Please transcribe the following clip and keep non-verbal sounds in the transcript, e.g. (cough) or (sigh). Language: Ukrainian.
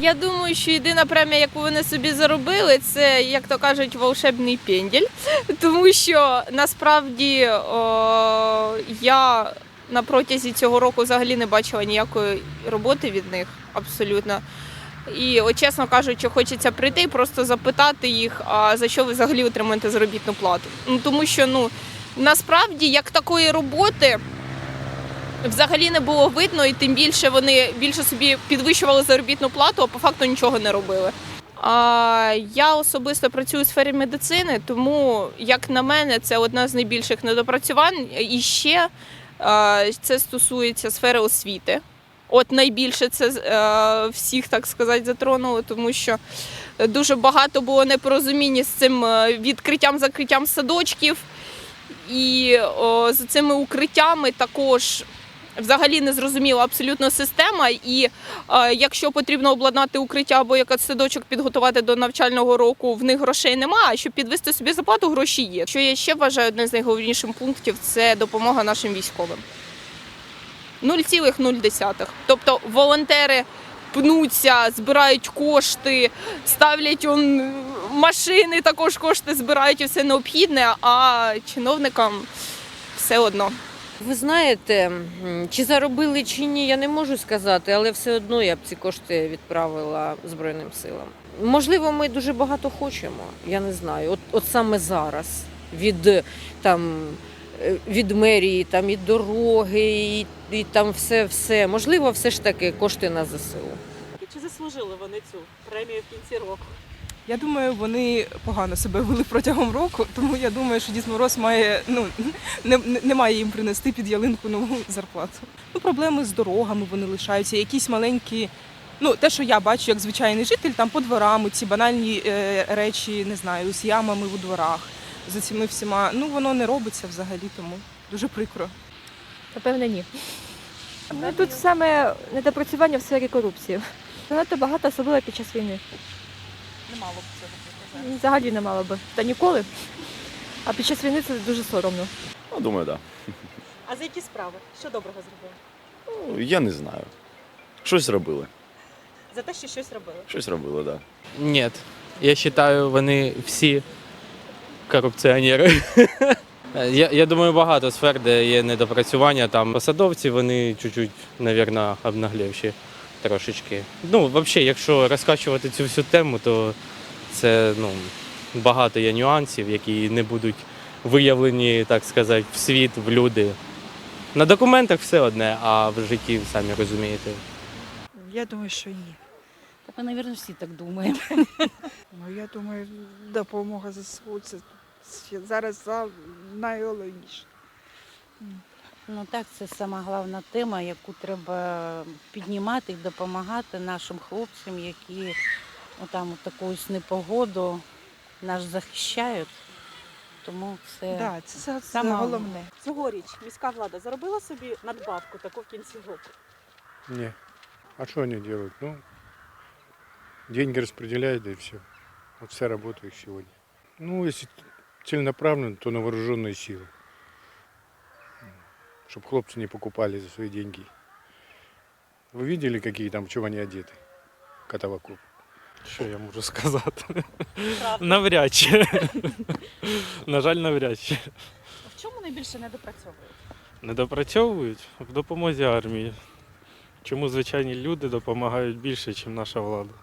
Я думаю, що єдина премія, яку вони собі заробили, це, як то кажуть, волшебний пенділь. Тому що насправді о, я на протязі цього року взагалі не бачила ніякої роботи від них абсолютно. І, от, чесно кажучи, хочеться прийти і просто запитати їх, а за що ви взагалі отримуєте заробітну плату. Ну, тому що ну, насправді як такої роботи взагалі не було видно, і тим більше вони більше собі підвищували заробітну плату, а по факту нічого не робили. А я особисто працюю у сфері медицини, тому, як на мене, це одна з найбільших недопрацювань. І ще е, це стосується сфери освіти. От найбільше це е, всіх, так сказати, затронуло, тому що дуже багато було непорозуміння з цим е, відкриттям закриттям садочків. І о, з цими укриттями також взагалі не зрозуміла абсолютно система. І е, якщо потрібно обладнати укриття або якийсь садочок підготувати до навчального року, в них грошей немає. А щоб підвести собі зарплату, гроші є. Що я ще вважаю одним з найголовніших пунктів це допомога нашим військовим. 0,0. Тобто волонтери пнуться, збирають кошти, ставлять он, машини, також кошти збирають і все необхідне, а чиновникам все одно. Ви знаєте, чи заробили чи ні, я не можу сказати, але все одно я б ці кошти відправила Збройним силам. Можливо, ми дуже багато хочемо, я не знаю. От, от саме зараз від там. е, Від мерії, там і дороги, і, і там все, все. Можливо, все ж таки кошти на ЗСУ. Чи заслужили вони цю премію в кінці року? Я думаю, вони погано себе вели протягом року, тому я думаю, що Дід Мороз має ну не, не, має їм принести під ялинку нову зарплату. Ну, проблеми з дорогами вони лишаються, якісь маленькі. Ну, те, що я бачу як звичайний житель, там по дворам, ці банальні е, речі, не знаю, з ямами у дворах, з цими всіма. Ну воно не робиться взагалі, тому дуже прикро. Напевно, ні. Ну, тут саме недопрацювання в сфері корупції. Занадто багато, особливо під час війни. Не мало б цього. Взагалі не мало би. Та ніколи. А під час війни це дуже соромно. Ну, думаю, так. А за які справи? Що доброго зробили? Ну, я не знаю. Щось робили. За те, що щось робили. Щось робили, так. Да. Нет. Я вважаю, вони всі корупціонери. (laughs) Я, я думаю, багато сфер, де є недопрацювання. Там посадовці, вони чуть-чуть, мабуть, обнаглівші трошечки. Ну, взагалі, якщо розкачувати цю всю тему, то це ну, багато є нюансів, які не будуть виявлені, так сказати, в світ, в люди. На документах все одне, а в житті самі розумієте. Я думаю, що ні. Так ми, мабуть, всі так думаємо. (laughs) Ну, я думаю, допомога ЗСУ це зараз найголовніше. Ну так, це сама головна тема, яку треба піднімати і допомагати нашим хлопцям, які отам у таку непогоду нас захищають. Тому це Да, це, це Саме головне. Цьогоріч міська влада заробила собі надбавку таку в кінці року. Не. А что они делают? Ну, деньги распределяют, да и все. Вот вся работа их сегодня. Ну, если целенаправленно, то на вооруженные силы Чтобы хлопцы не покупали за свои деньги. Вы видели, какие там, в чем они одеты? Катавакоп. Що я можу сказати? Правда. Навряд чи. (laughs) На жаль, навряд чи. В чому найбільше недопрацьовують? Не допрацьовують в допомозі армії. Чому звичайні люди допомагають більше, ніж наша влада?